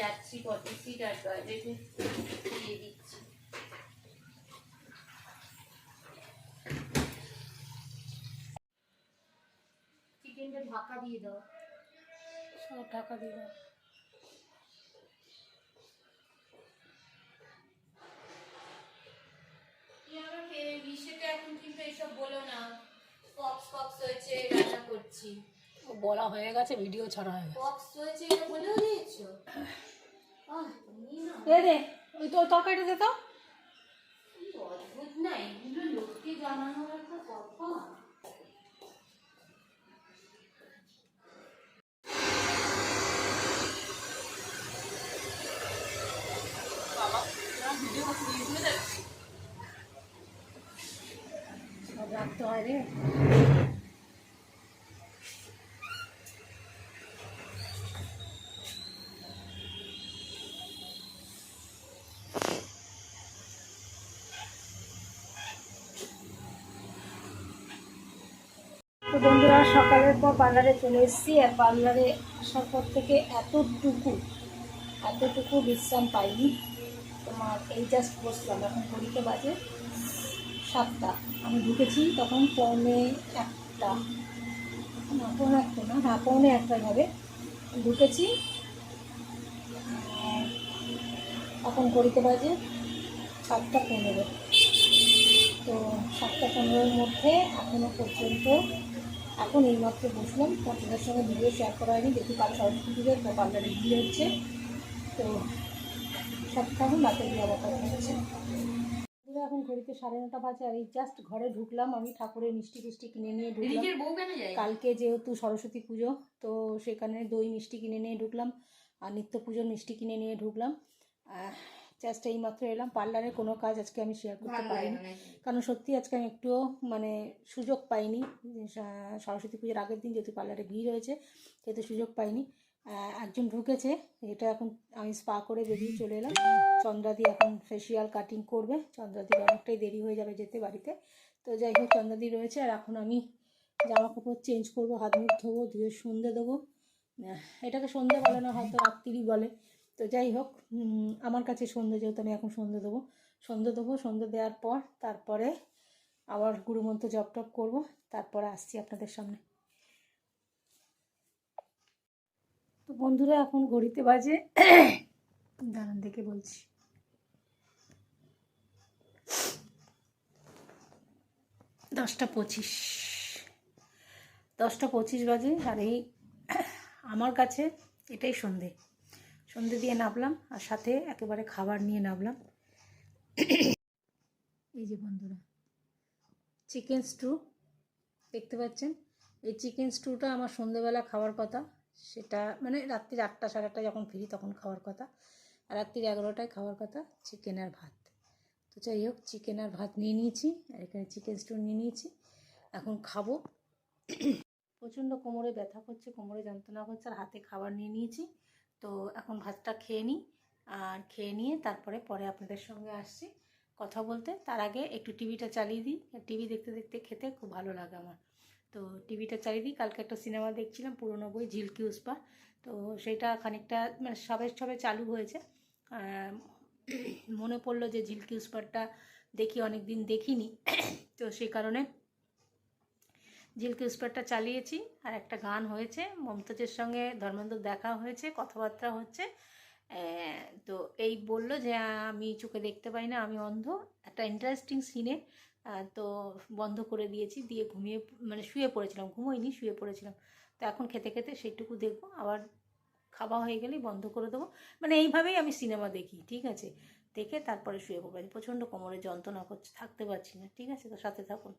যাচ্ছি forty seat আর টয়লেটে দিয়ে দিচ্ছি। চিকেনটা ঢাকা দিয়ে দাও। সব দিয়ে এখন কিন্তু এসব বলো না। হয়েছে রান্না করছি। ও বলা হয়ে গেছে ভিডিও ছাড়া হয়ে গেছে। হয়েছে এটা বলেও দিয়েছ? আহ তুমি না এ দে ওই তো তরকারিটা দে তো কি অদ্ভুত না এগুলো লোককে জানানোর একটা কথা সব রাখতে হয় রে বন্ধুরা, সকালের পর পার্লারে চলে এসেছি। আর পার্লারে আসার পর থেকে এতটুকু এতটুকু বিশ্রাম পাইনি। তোমার এই জাস্ট বসলাম। এখন ঘড়িতে বাজে সাতটা। আমি ঢুকেছি তখন পৌনে একটা। না পৌনে একটা না? হ্যাঁ পৌনে একটাই হবে। ঢুকেছি। এখন ঘড়িতে বাজে সাতটা পনেরো। তো সাতটা পনেরোর মধ্যে এখনও পর্যন্ত এখন এইমাত্র বসলাম। আপনাদের সঙ্গে ভিডিও শেয়ার করা হয়নি। দেখি কাল সরস্বতী পুজোর পার্লারে বিয়ে হচ্ছে। তো এখন রাতে গিয়ে আবার কথা হচ্ছে। এখন ঘড়িতে সাড়ে নটা বাজে আর এই জাস্ট ঘরে ঢুকলাম। আমি ঠাকুরের মিষ্টি ফিষ্টি কিনে নিয়ে ঢুকলাম। কালকে যেহেতু সরস্বতী পুজো তো সেখানে দই মিষ্টি কিনে নিয়ে ঢুকলাম। আর নিত্য পুজোর মিষ্টি কিনে নিয়ে ঢুকলাম। জাস্ট এই মাত্র এলাম পার্লারে কোনো কাজ আজকে আমি শেয়ার করতে পারিনি। কারণ সত্যি আজকে আমি একটুও মানে সুযোগ পাইনি সরস্বতী পুজোর আগের দিন যেহেতু পার্লারে ভিড় হয়েছে সেহেতু সুযোগ পাইনি। একজন ঢুকেছে এটা এখন আমি স্পা করে বেরিয়ে চলে এলাম। চন্দ্রাদি এখন ফেসিয়াল কাটিং করবে চন্দ্রাদির অনেকটাই দেরি হয়ে যাবে যেতে বাড়িতে। তো যাই হোক চন্দ্রাদি রয়েছে আর এখন আমি জামা কাপড় চেঞ্জ করব হাত মুখ ধোবো ধুয়ে সন্ধে দেবো। এটাকে সন্ধে বলে না হয়তো রাত্রিরই বলে। তো যাই হোক আমার কাছে সন্ধে যেহেতু আমি এখন সন্ধে দেবো সন্ধে দেবো, সন্ধে দেওয়ার পর তারপরে আবার গুরুমন্ত্র জপ টপ করব, তারপরে আসছি আপনাদের সামনে। তো বন্ধুরা, এখন ঘড়িতে বাজে, দাঁড়ান দেখে বলছি। দশটা পঁচিশ দশটা পঁচিশ বাজে, আর এই আমার কাছে এটাই সন্ধে। সন্ধে দিয়ে নামলাম আর সাথে একেবারে খাবার নিয়ে নামলাম এই যে বন্ধুরা, চিকেন স্টু দেখতে পাচ্ছেন? এই চিকেন স্টুটা আমার সন্ধেবেলা খাওয়ার কথা। সেটা মানে রাত্রির আটটা সাড়ে আটটা যখন ফিরি তখন খাওয়ার কথা। আর রাত্রির এগারোটায় খাওয়ার কথা চিকেন আর ভাত। তো যাই হোক, চিকেন আর ভাত নিয়ে নিয়েছি আর এখানে চিকেন স্টু নিয়ে নিয়েছি। এখন খাব। প্রচণ্ড কোমরে ব্যথা করছে, কোমরে যন্ত্রণা করছে আর হাতে খাবার নিয়ে নিয়েছি। তো এখন ভাতটা খেয়ে নিই। আর খেয়ে নিয়ে তারপরে পরে আপনাদের সঙ্গে আসছি কথা বলতে। তার আগে একটু টিভিটা চালিয়ে দিই। টিভি দেখতে দেখতে খেতে খুব ভালো লাগে আমার। তো টিভিটা চালিয়ে দিই। কালকে একটা সিনেমা দেখছিলাম, পুরোনো বই, ঝিলকি উসপা। তো সেটা খানিকটা মানে সবে সবে চালু হয়েছে। মনে পড়ল যে ঝিলকি উসপারটা দেখি অনেক দিন দেখিনি। তো সেই কারণে ঝিলকি উসপারটা চালিয়েছি, আর একটা গান হয়েছে, মমতাজের সঙ্গে ধর্মেন্দ্র দেখা হয়েছে, কথাবার্তা হচ্ছে। তো এই বলল যে, আমি চোখে দেখতে পাই না, আমি অন্ধ। একটা ইন্টারেস্টিং সিনে তো বন্ধ করে দিয়েছি, দিয়ে ঘুমিয়ে মানে শুয়ে পড়েছিলাম, ঘুমোইনি, শুয়ে পড়েছিলাম। তো এখন খেতে খেতে সেইটুকু দেখব, আবার খাওয়া হয়ে গেলেই বন্ধ করে দেবো। মানে এইভাবেই আমি সিনেমা দেখি, ঠিক আছে? দেখে তারপরে শুয়ে পড়ব। প্রচণ্ড কোমরে যন্ত্রণা করছে, থাকতে পারছি না, ঠিক আছে? তো সাথে থাকুন।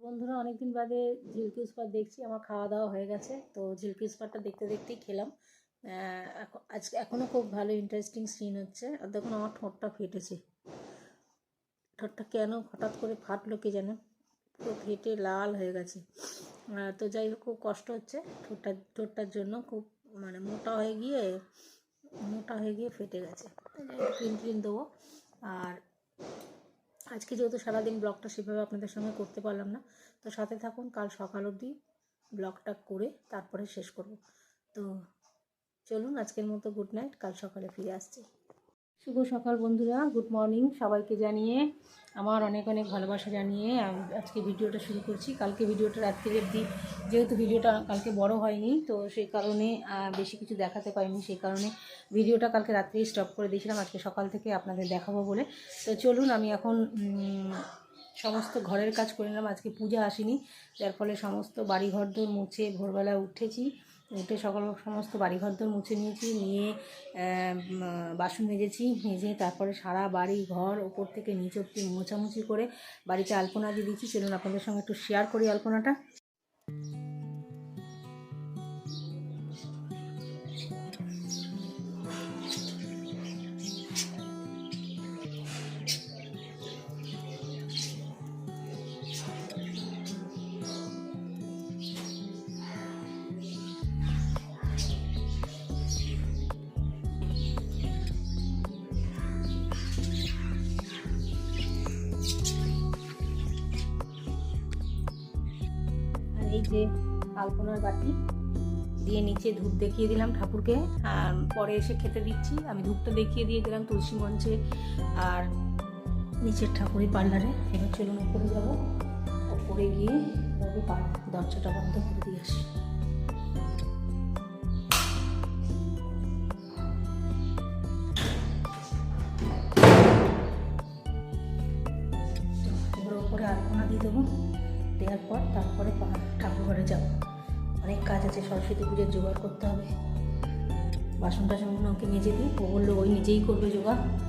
বন্ধুরা, অনেকদিন বাদে ঝিলকি উসপার দেখছি, আমার খাওয়া দাওয়া হয়ে গেছে। তো ঝিলকি উসপারটা দেখতে দেখতেই খেলাম। আজকে এখনও খুব ভালো ইন্টারেস্টিং সিন হচ্ছে। আর দেখুন, আমার ঠোঁটটা ফেটেছে। ঠোঁটটা কেন হঠাৎ করে ফাটলো কে যেন পুরো ফেটে লাল হয়ে গেছে। তো যাই হোক, খুব কষ্ট হচ্ছে ঠোঁটটা, ঠোঁটটার জন্য। খুব মানে মোটা হয়ে গিয়ে, মোটা হয়ে গিয়ে ফেটে গেছে। ক্রিম ট্রিম দেবো। আর আজকে যেহেতু সারাদিন ব্লগটা সেভাবে আপনাদের সঙ্গে করতে পারলাম না, তো সাথে থাকুন, কাল সকাল অবধি ব্লগটা করে তারপরে শেষ করব। তো চলুন, আজকের মতো গুড নাইট কাল সকালে ফিরে আসছি। শুভ সকাল বন্ধুরা, গুড মর্নিং সবাইকে জানিয়ে আমার অনেক অনেক ভালোবাসা জানিয়ে আজকে ভিডিওটা শুরু করছি। কালকে ভিডিওটা রাত্রি অবধি, যেহেতু ভিডিওটা কালকে বড় হয়নি, তো সেই কারণে বেশি কিছু দেখাতে পারিনি, সেই কারণে ভিডিওটা কালকে রাত্রেই স্টপ করে দিয়েছিলাম। আজকে সকাল থেকে আপনাদের দেখাবো বলে। তো চলুন, আমি এখন সমস্ত ঘরের কাজ করে নিলাম। আজকে পূজা আসেনি, যার ফলে সমস্ত বাড়িঘর দোর মুছে ভোরবেলা উঠেছি। উঠে সকল সমস্ত বাড়িঘর দোর মুছে নিয়েছি, নিয়ে বাসন মেজেছি, মেজে তারপরে সারা বাড়ি, ঘর ওপর থেকে নিচ অব্দি মোছামুছি করে বাড়িতে আলপনা দিয়ে দিয়েছি। চলুন আপনাদের সঙ্গে একটু শেয়ার করি আলপনাটা। যে আলপনার বাটি দিয়ে নিচে ধূপ দেখিয়ে দিলাম ঠাকুরকে। আর পরে এসে খেতে দিচ্ছি। আমি ধূপটা দেখিয়ে দিয়ে দিলাম তুলসী মঞ্চে আর নিচের ঠাকুরের পার্লারে। এবার চলুন উপরে যাব। উপরে গিয়ে দরজাটা বন্ধ করে দিয়ে আসি। সরস্বতী পুজোর জোগাড় করতে হবে। বাসন টাসনগুলো ওকে মেজে দিই। ও বলল, ওই নিজেই করবে জোগাড়।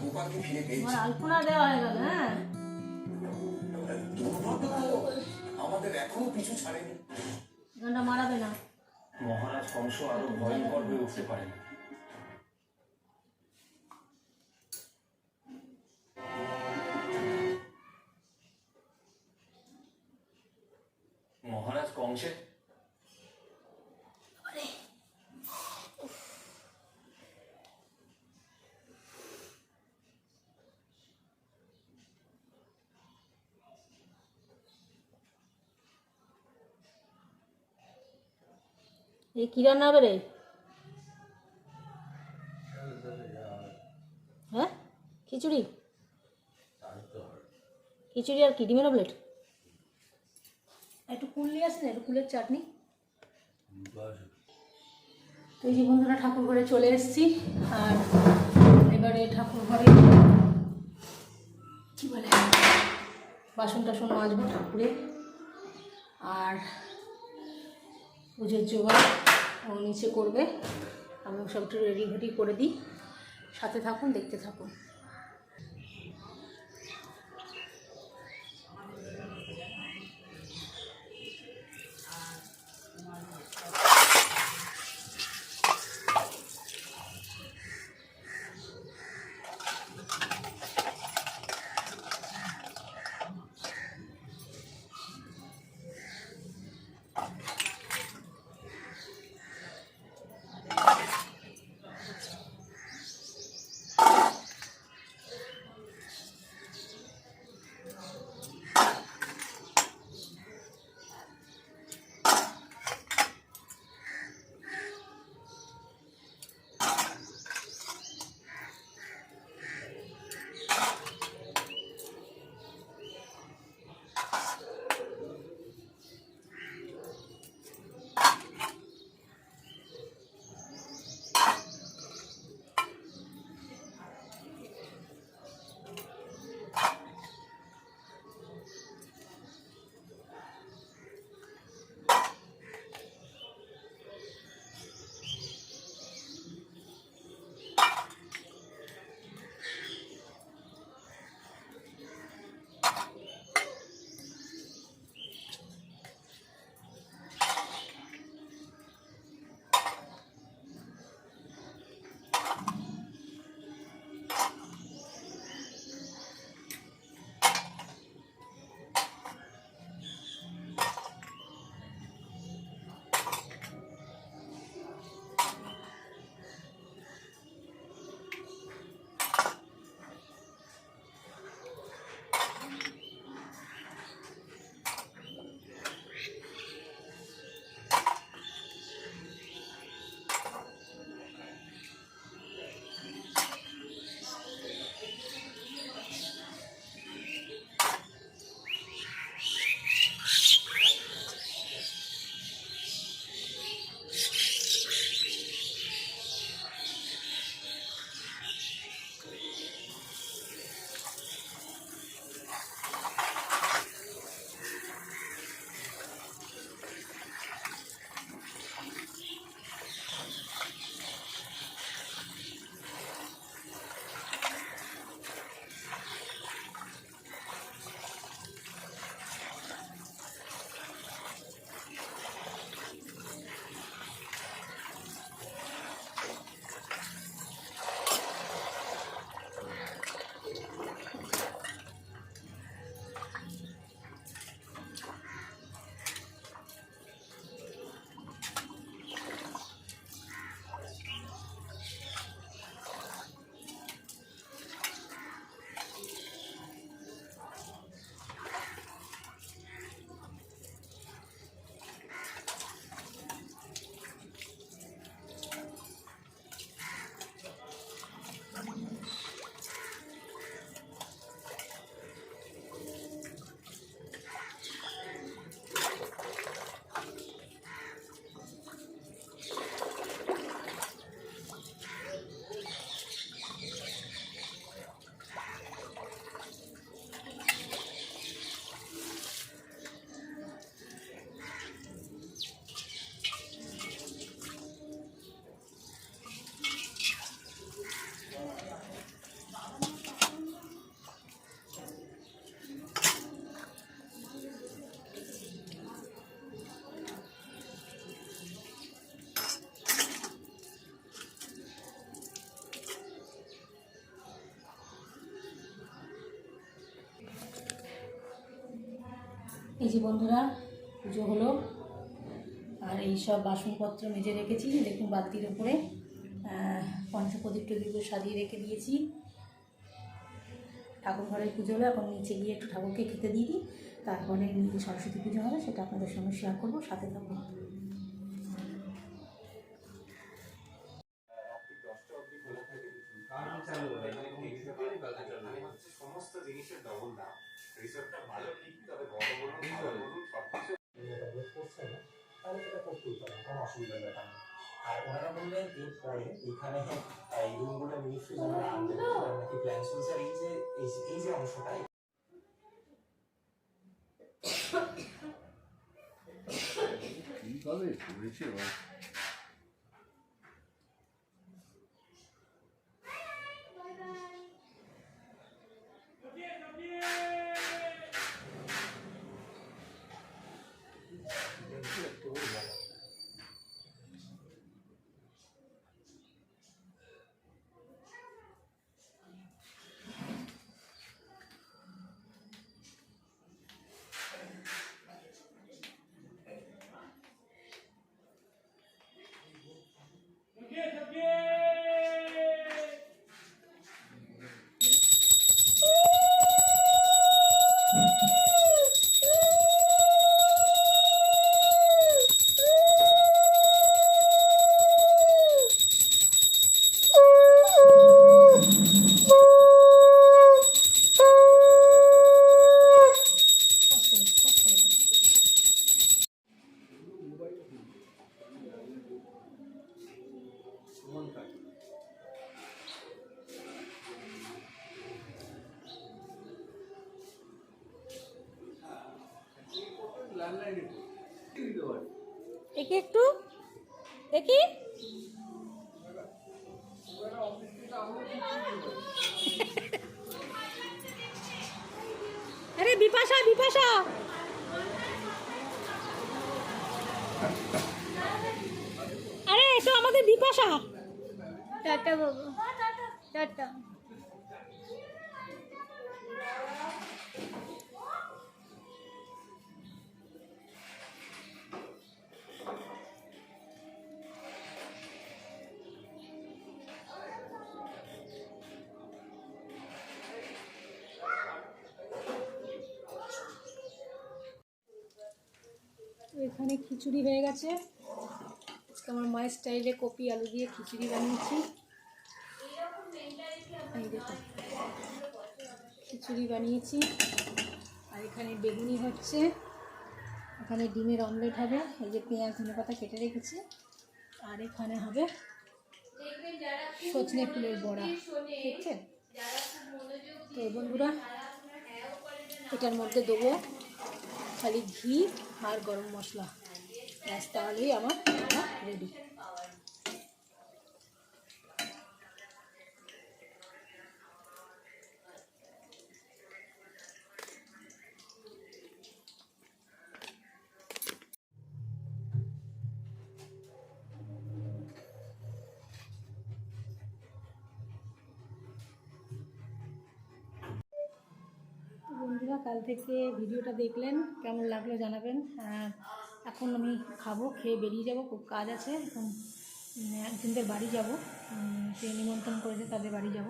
গোপালকে ফিরে পেয়েছি আমার আলপনা দেওয়া হয়ে গেল হ্যাঁ। দুর্ভাগ্য আমাদের এখনও পিছু ছাড়েনি। গানটা মারাবে না। মহারাজ কংস আরও ভয়ঙ্কর হয়ে উঠতে পারেন। মহারাজ এই কি রান্না রে? হ্যাঁ? খিচুড়ি? খিচুড়ি আর কি? ডিমের প্লেট একটু কুল নিয়ে আসেন, একটু কুলের চাটনি। তো এই যে বন্ধুরা ঠাকুর ঘরে চলে এসেছি, আর এবারে ঠাকুর ঘরে কি বলে, বাসন টাসন মাজবো ঠাকুরে আর পুজোর জোগাড়। ও নিচে করবে। আমি সব একটু রেডি ঘেডি করে দিই। সাথে থাকুন দেখতে থাকুন। যে বন্ধুরা, পুজো হলো। আর এই সব বাসনপত্র মেজে রেখেছি দেখুন বালতির উপরে পঞ্চপ্রদীপ টদীপ সাজিয়ে রেখে দিয়েছি। ঠাকুর ঘরের পুজো হলো, এখন নিচে গিয়ে একটু ঠাকুরকে খেতে দিয়ে দিই। তারপরে সরস্বতী পুজো হবে, সেটা আপনাদের সঙ্গে শেয়ার করব, সাথে থাকুন। সমস্ত জিনিসের ডবল দাম রিসোর্টটা ভালো বলুন বললেন এরপরে এখানে এই এই যে এই যে- দেখি একটু। দেখি। আরে বিপাশা বিপাশা। আরে এটা আমাদের বিপাশা। টাটা বাবু। টাটা। এখানে খিচুড়ি হয়ে গেছে। আজকে আমার মায়ের স্টাইলে কপি, আলু দিয়ে খিচুড়ি বানিয়েছি। এই খিচুড়ি বানিয়েছি। আর এখানে বেগুনি হচ্ছে। এখানে ডিমের অমলেট হবে, এই যে পেঁয়াজ ধনে পাতা কেটে রেখেছি। আর এখানে হবে সজনে ফুলের বড়া। ঠিক মনোযোগ তো বন্ধুরা, এটার মধ্যে দেবো খালি ঘি আর গরম মশলা। ব্যাস তাহলেই আমার রেডি কাল থেকে ভিডিওটা দেখলেন, কেমন লাগল জানাবেন। আর এখন আমি খাব, খেয়ে বেরিয়ে যাব, খুব কাজ আছে, এখন একজনদের বাড়ি যাব সে নিমন্ত্রণ করেছে, তাদের বাড়ি যাব।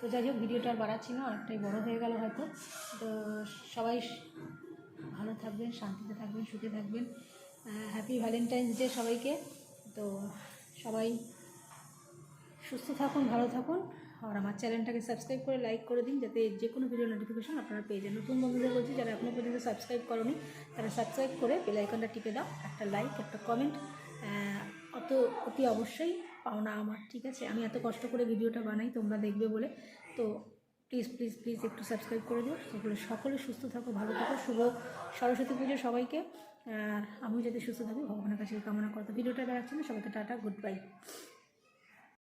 তো যাই হোক, ভিডিওটা আর বাড়াচ্ছি না, অনেকটাই বড় হয়ে গেল হয়তো। তো সবাই ভালো থাকবেন, শান্তিতে থাকবেন, সুখে থাকবেন। হ্যাপি ভ্যালেন্টাইন্স ডে সবাইকে। তো সবাই সুস্থ থাকুন, ভালো থাকুন। আর আমার চ্যানেলটাকে সাবস্ক্রাইব করে লাইক করে দিন, যাতে যে কোনো ভিডিও নোটিফিকেশন আপনারা পেয়ে যান। নতুন বন্ধুদের বলছি, যারা এখনও পর্যন্ত সাবস্ক্রাইব করনি, তারা সাবস্ক্রাইব করে বেল আইকনটা টিপে দাও, একটা লাইক একটা কমেন্ট অত, অতি অবশ্যই পাওনা আমার, ঠিক আছে? আমি এত কষ্ট করে ভিডিওটা বানাই, তোমরা দেখবে বলে। তো প্লিজ প্লিজ প্লিজ একটু সাবস্ক্রাইব করে দিও, সকলে সকলে সুস্থ থাকো, ভালো থাকো, শুভ সরস্বতী পুজো সবাইকে। আর আমিও যাতে সুস্থ থাকি, ভগবানের কাছে কামনা করতো। ভিডিওটা দেখাচ্ছি না সবাইকে টাটা গুড বাই